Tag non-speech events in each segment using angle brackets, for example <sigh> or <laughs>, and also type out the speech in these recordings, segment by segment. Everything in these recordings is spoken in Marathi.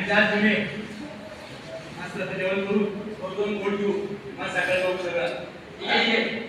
आणि त्याच तुम्ही मस्त आता जेवण करू दोन बोट घेऊ. मग सकाळी बघू सगळं.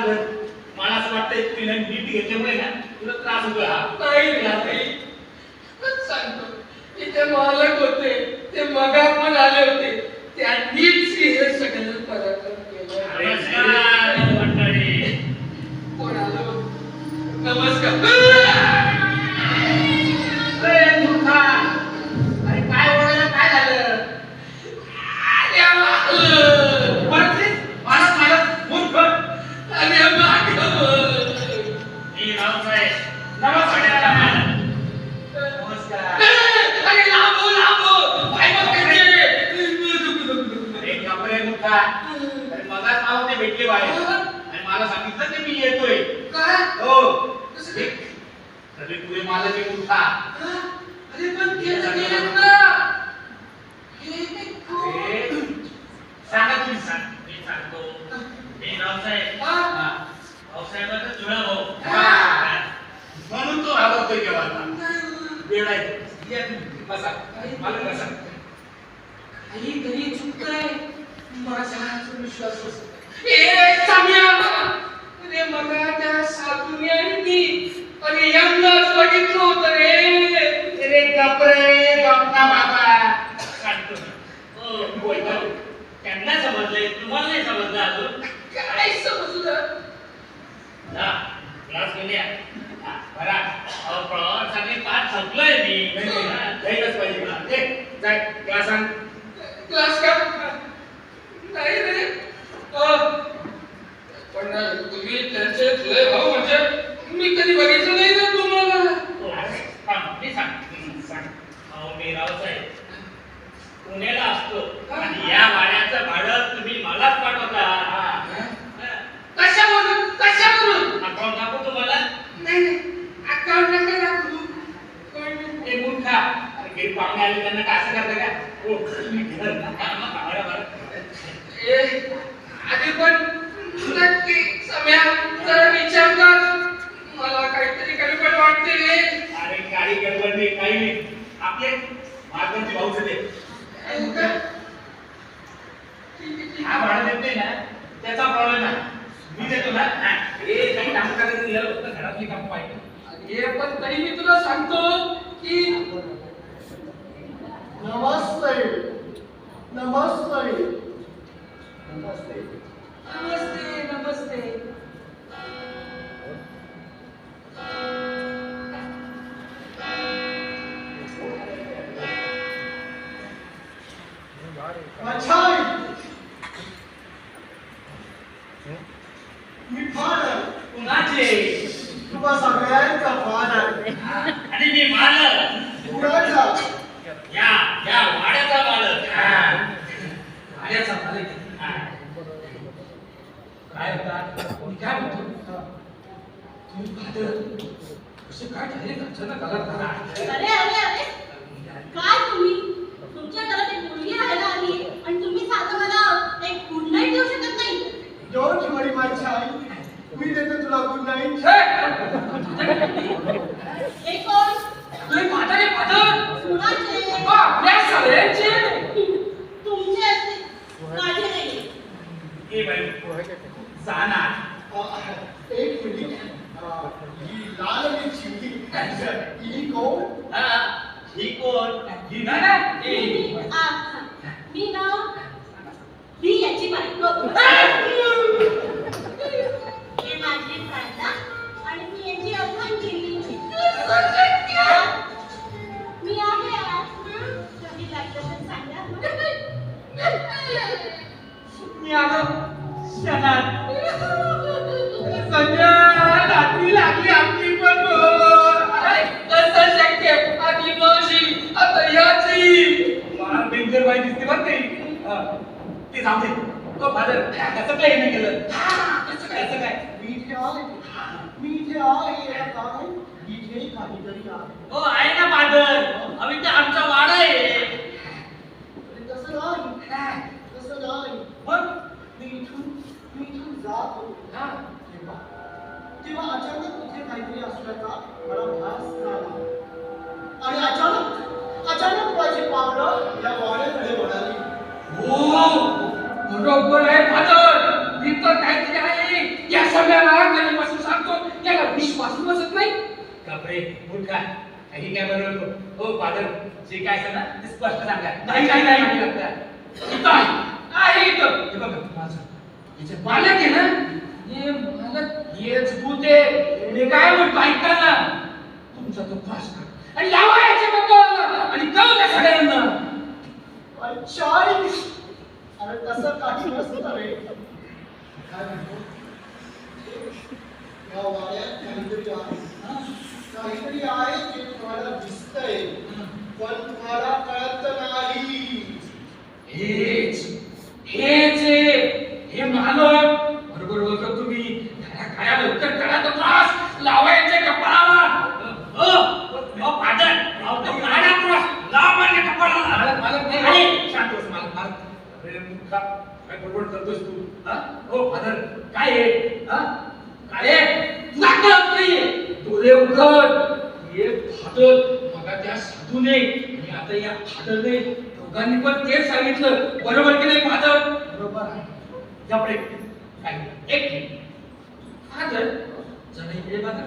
मला असं वाटतंय तुला नीट घेतल्यामुळे ना तुला त्रास होतोय हा नाही नाही. बसा. काहीतरी चुकतंय. हाच विश्वास बसत ए साम्या! अरे मगा त्या साधूने आणि अरे यांनाच बघितलं होतं रे. अरे कपरे गप्पा बाबा. सांगतो. हो, बोल, बोल. त्यांना समजलंय तुम्हाला नाही समजलं अजून? काय समजलं? जा, ग्लास घेऊन या. भरा. अहो, प्रवासाने पाठ संपलोय मी हा, जाईलच पाहिजे मला. दे, जाय, ग्लास आण. क्लास का नाही रे अ, पण तुम्ही त्यांचे जुळे भाऊ म्हणजे मी कधी बघितलं नाही ना तुम्हाला हो, थांब, मी सांग. हं, सांग. अहो, मी रावसाहेब पुण्याला असतो आणि या वाड्याचं भाडं तुम्ही मलाच पाठवता हा. कशावरून कशावरून अकाउंट दाखवू तुम्हाला नाही नाही अकाउंट नका दाखवू पण ते मूर्खा अरे घरी पाहुणे आले त्यांना काय असं करता का? हो. आधी पण नक्की सम्या जरा विचार कर. मला काहीतरी गडबड वाटते रे. अरे काही गडबड नाही काही नाही. आपले मार्गाचे भाऊ होते हो. भाडं देत नाही ना त्याचा प्रॉब्लेम आहे. मी देतो ना. हा. काही काम करायचं घरातली कामं पाहिजे. हे पण तरी मी तुला सांगतो की नमस्ते. नमस्ते. नमस्ते. नमस्ते नमस्ते. अच्छा मी आहे. कुणाचे तुला सगळ्यांचा आहे. आणि मी मालक कुणाचा या वाड्याचा मालक. हा. आल्याचा मालक. काय होता? मी काय म्हणतो? तुम्ही फादर कसे काय झाले? अचानक आला घरा अरे अरे अरे. काय तुम्ही? तुमच्या घरात एक मुलगी राहायला आली आणि तुम्ही साधं मला एक गुड नाईट देऊ शकत नाही. डोंट वरी माय चाइल्ड मी देतो तुला गुड नाईट हे! कोण? तुम्ही फादर आहे फादर बाई दिसते बरं ते. ते जाऊ दे. तो फादर कसं काय नाही केलं? कसं काय? कसं काय? मी इथे आहे. मी इथे आहे काय इथे काहीतरी आहे. हो आहे ना फादर. अभि तर आमचा वाडा आहे. तसं नाही तसं नाही मग? मी इथून मी इथून जात. होतो तेव्हा अचानक तिथे काहीतरी असल्याचा मला भास झाला. आणि अचानक माझी पावलं या वाड्याकडे वळाली हो बरोबर आहे फादर तिथं काहीतरी आहे. या सगळ्याला कधीपासून सांगतो त्याला विश्वास बसत नाही. बापरे मूर्खा काही काय बरोबर हो फादर जे काय असेल ना ते स्पष्ट सांगा. नाही, नाही, नाही. नाही. लागतं. इथं आहे. आहे इथं. हे बघा माझं. याचे मालक आहे ना हे मालक हेच भूत आहे. मी काय म्हणतो ऐका ना. तुमचा तो करा. आणि लावा याच्या बद्दल आणि कळू द्या सगळ्यांना. चाळीस अरे तसं काही नसतं रे काय म्हणतो? या वाड्यात काहीतरी आहे. काहीतरी आहे जे तुम्हाला दिसतंय पण तुम्हाला कळत नाही हेच हेच आहे. हे मालक बरोबर बोलतो तुम्ही घरा काय लवकर करा तो त्रास लावायचे कपाळाला हो हो फादर अहो तो काढा क्रॉस लाव माझ्या कपाळाला मालक मालक नाही अरे, शांत बस मालक मालक अरे मूर्खा काय बडबड करतोस तू हा हो फादर काय आहे हा अरे तुला कळत नाहीये डोळे उघड हे फादर मगा त्या साधूने आणि आता या फादरने दोघांनी पण तेच सांगितलं. बरोबर की नाही फादर? बरोबर आहे. काय? एक. फादर जरा इकडे बघा.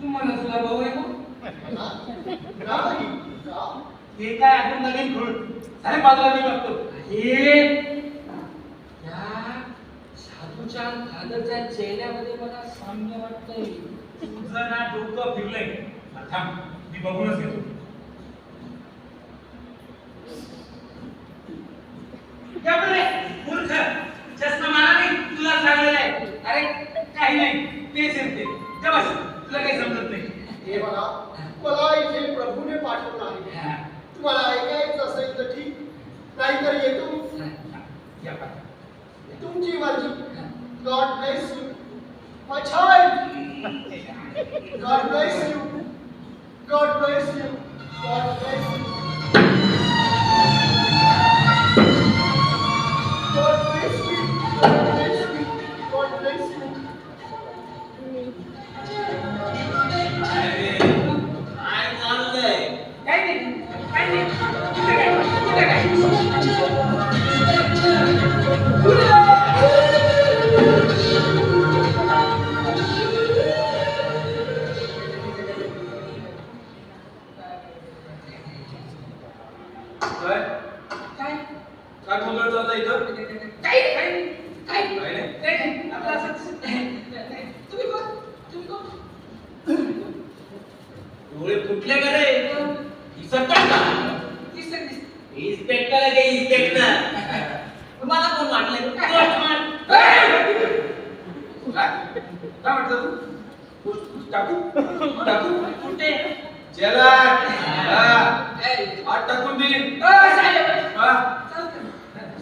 तुम्हाला तुला भाऊ आहे का? काय अजून नवीन खुळ अरे बाजूला मी बघतो. हे या साधूच्या फादरच्या चेहऱ्यामध्ये मला साम्य वाटतंय. तुझं ना डोकं फिरलंय. थांब. बघूनच घेतो. मूर्ख चष्मा चाललंय काय नाही काय नाही कुठे काय कुठे काय म्हणतो तू? टाकू? <laughs> टाकू? कुठे? जला आठ टाकून दे.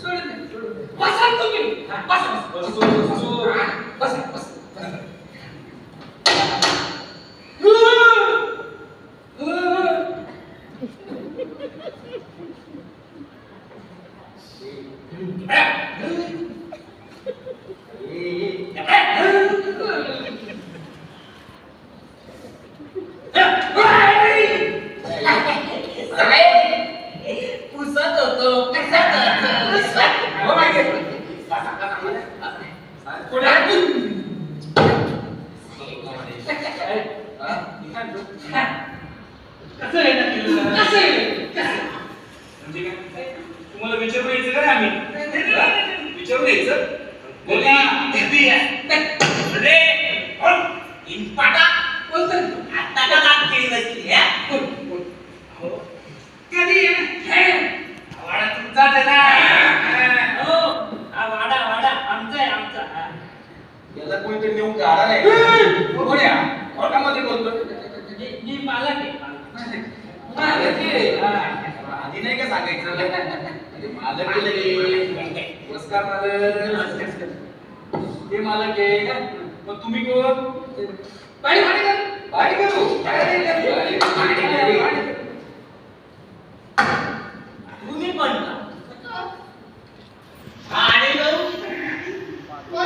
सोडून सोडून बसा तुम्ही. बसा बसा. बसा. याला कोणीतरी नेऊन गाडा नाही. कोण्या कोणामध्ये बोलतो. मी आधी नाही का सांगायचं? मालक पुरस्कार ते मालक आहे. मग तुम्ही कोण? पाणी पाणी पाणी करू. तुम्ही पण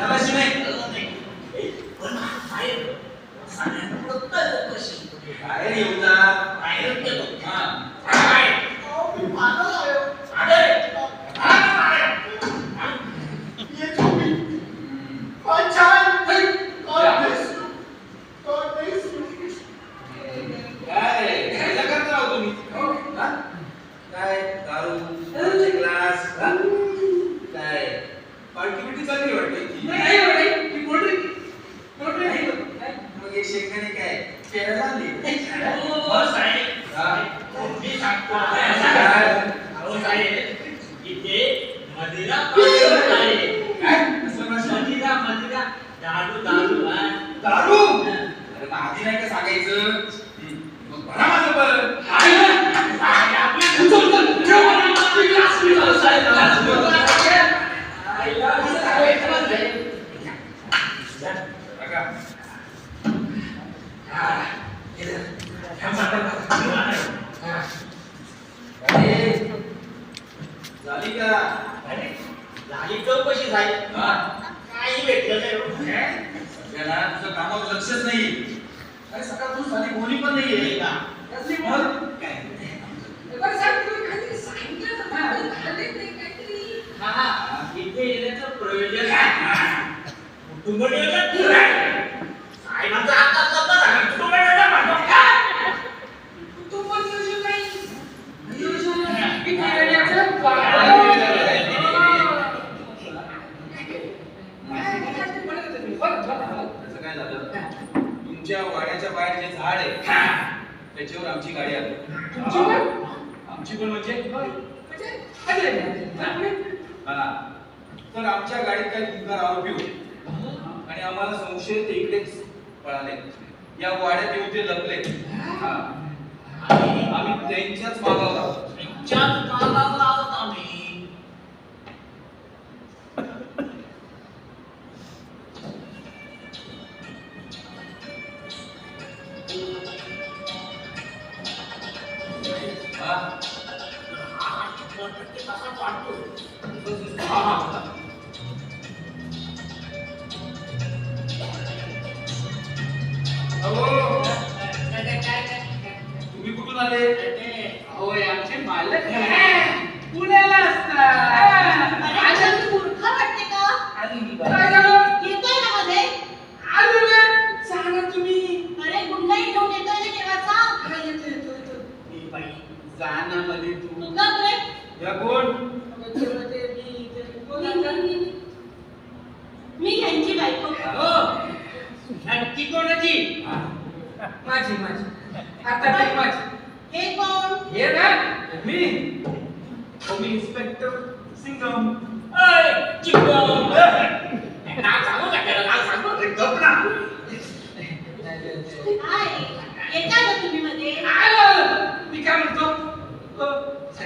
楽しみ Tú no చాలా చాలా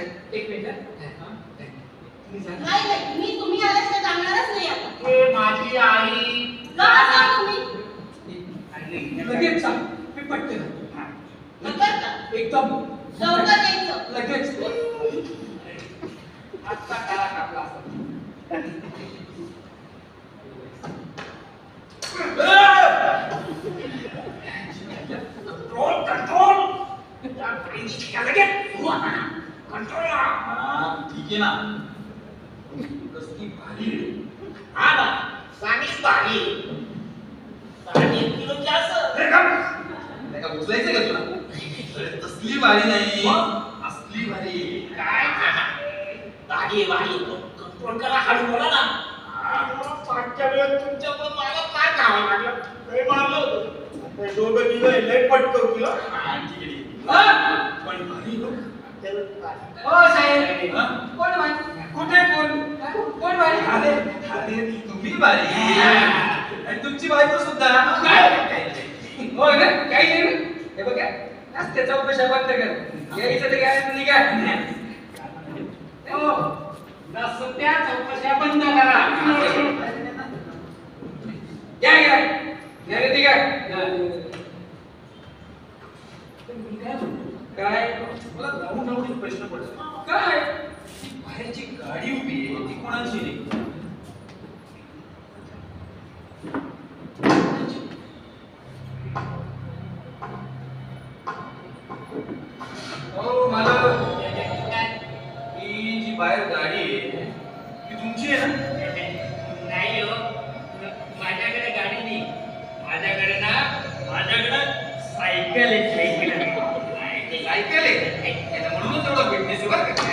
साहेब एक मिनिट. ना. नाही नाही मी तुम्ही आल्याशिवाय जाणारच नाही आता. हे माझी आई. बसा तुम्ही. लगेच सांग मी पटते हा. का एकदम. लगेच. आत्ता काळा कापला. कंट्रोल कंट्रोल लगेच. कंट्रोल. ठीक आहे ना कसली भारी. हा बा, चांगलीच भारी. एक. अरे गप. नाही का उचलायचं का तुला तसली भारी नाही? असली भारी काय भारी भारी. कंट्रोल करा हळू बोला ना मागच्या वेळेस तुमच्यामुळे मला काय खावं लागलं लय मारलं दोघं तिघं लय केलं. आहे. हा? पण भारी लोक. काय? हो साहेब? कोण भारी कुठे कोण? कोण भारी अरे अरे तुम्ही भारी आणि तुमची बायको सुद्धा. काय? हो ना काही नाही? हे बघा. आज त्याचा बंद कर. यायचं ते काय तुम्ही काय हो. नसत्या चौकशा बंद करा. या या या रे ती काय काय? मला राहून राहून एक प्रश्न पडला काय? बाहेरची गाडी उभी आहे ती कोणाची हो मला ही जी बाहेर गाडी आहे ती तुमची आहे ना? नाही हो. माझ्याकडे गाडी नाही. माझ्याकडे ना माझ्याकडे सायकल आहे. सायकल आहे. सायकल आहे याला म्हणूनच